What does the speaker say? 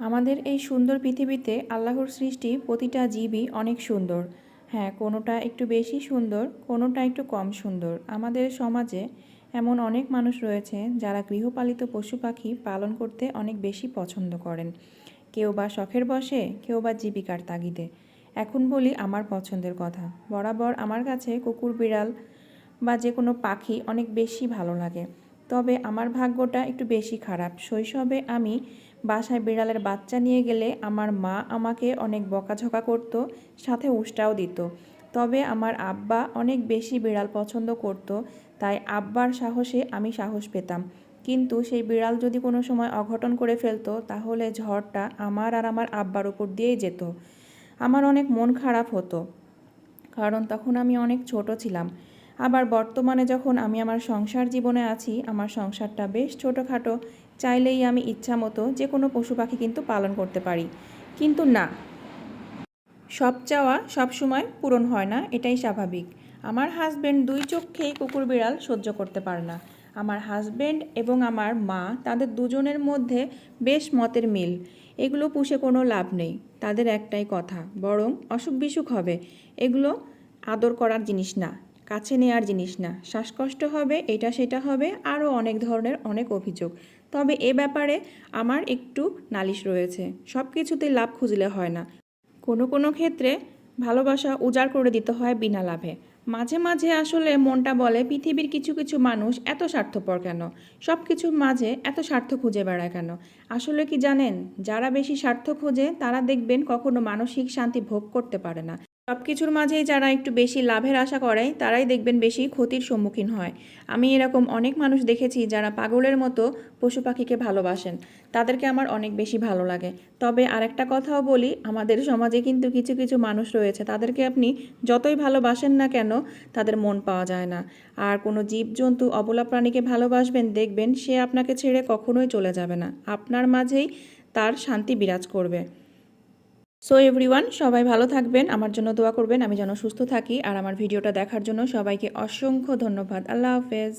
আমাদের এই সুন্দর পৃথিবীতে আল্লাহর সৃষ্টি প্রতিটা জীবই অনেক সুন্দর। হ্যাঁ কোনোটা একটু বেশি সুন্দর, কোনোটা একটু কম সুন্দর। আমাদের সমাজে এমন অনেক মানুষ রয়েছে যারা গৃহপালিত পশু পাখি পালন করতে অনেক বেশি পছন্দ করেন। কেউ বা শখের বসে, কেউ বা জীবিকার তাগিদে। এখন বলি আমার পছন্দের কথা। বরাবর আমার কাছে কুকুর, বিড়াল বা যে কোনো পাখি অনেক বেশি ভালো লাগে। তবে আমার ভাগ্যটা একটু বেশি খারাপ। শৈশবে আমি বাসায় বিড়ালের বাচ্চা নিয়ে গেলে আমার মা আমাকে অনেক বকাঝকা করত, সাথে উষ্টাও দিত। তবে আমার আব্বা অনেক বেশি বিড়াল পছন্দ করত, তাই আব্বার সাহসে আমি সাহস পেতাম। কিন্তু সেই বিড়াল যদি কোনো সময় অঘটন করে ফেলতো, তাহলে ঝড়টা আমার আর আমার আব্বার উপর দিয়েই যেত। আমার অনেক মন খারাপ হতো, কারণ তখন আমি অনেক ছোট ছিলাম। আবার বর্তমানে যখন আমি আমার সংসার জীবনে আছি, আমার সংসারটা বেশ ছোটোখাটো চাইলেই আমি ইচ্ছা মতো যে কোনো পশু পাখি কিন্তু পালন করতে পারি। কিন্তু না। সব চাওয়া সব সময় পূরণ হয় না, এটাই স্বাভাবিক। আমার হাজব্যান্ড দুই চোখেই কুকুর বিড়াল সহ্য করতে পারে না। আমার হাজবেন্ড এবং আমার মা তাদের দুজনের মধ্যে বেশ মতের মিল। এগুলো পুষে কোনো লাভ নেই। তাদের একটাই কথা, বরং অসুখ বিসুখ হবে। এগুলো আদর করার জিনিস না। কাছে নেওয়ার জিনিস না। শ্বাসকষ্ট হবে, এটা সেটা হবে, আরও অনেক ধরনের অনেক অভিযোগ। তবে এ ব্যাপারে আমার একটু নালিশ রয়েছে। সব কিছুতেই লাভ খুঁজলে হয় না। কোনো কোনো ক্ষেত্রে ভালোবাসা উজাড় করে দিতে হয় বিনা লাভে। মাঝে মাঝে আসলে মনটা বলে, পৃথিবীর কিছু কিছু মানুষ এত স্বার্থপর কেন? সব কিছুর মাঝে এত স্বার্থ খুঁজে বেড়ায় কেন? আসলে কি জানেন? যারা বেশি স্বার্থ খোঁজে, তারা দেখবেন কখনো মানসিক শান্তি ভোগ করতে পারে না। সব কিছুর মাঝেই যারা একটু বেশি লাভের আশা করে, তারাই দেখবেন বেশি ক্ষতির সম্মুখীন হয়। আমি এরকম অনেক মানুষ দেখেছি যারা পাগলের মতো পশু পাখিকে ভালোবাসেন। তাদেরকে আমার অনেক বেশি ভালো লাগে। তবে আরেকটা কথাও বলি, আমাদের সমাজে কিন্তু কিছু কিছু মানুষ রয়েছে, তাদেরকে আপনি যতই ভালোবাসেন না কেন, তাদের মন পাওয়া যায় না। আর কোনো জীবজন্তু অবলা প্রাণীকে ভালোবাসবেন, দেখবেন সে আপনাকে ছেড়ে কখনোই চলে যাবে না। আপনার মাঝেই তার শান্তি বিরাজ করবে। সো এভরিওয়ান সবাই ভালো থাকবেন, আমার জন্য দোয়া করবেন, আমি যেন সুস্থ থাকি, আর আমার ভিডিওটা দেখার জন্য সবাইকে অসংখ্য ধন্যবাদ। আল্লাহ হাফেজ।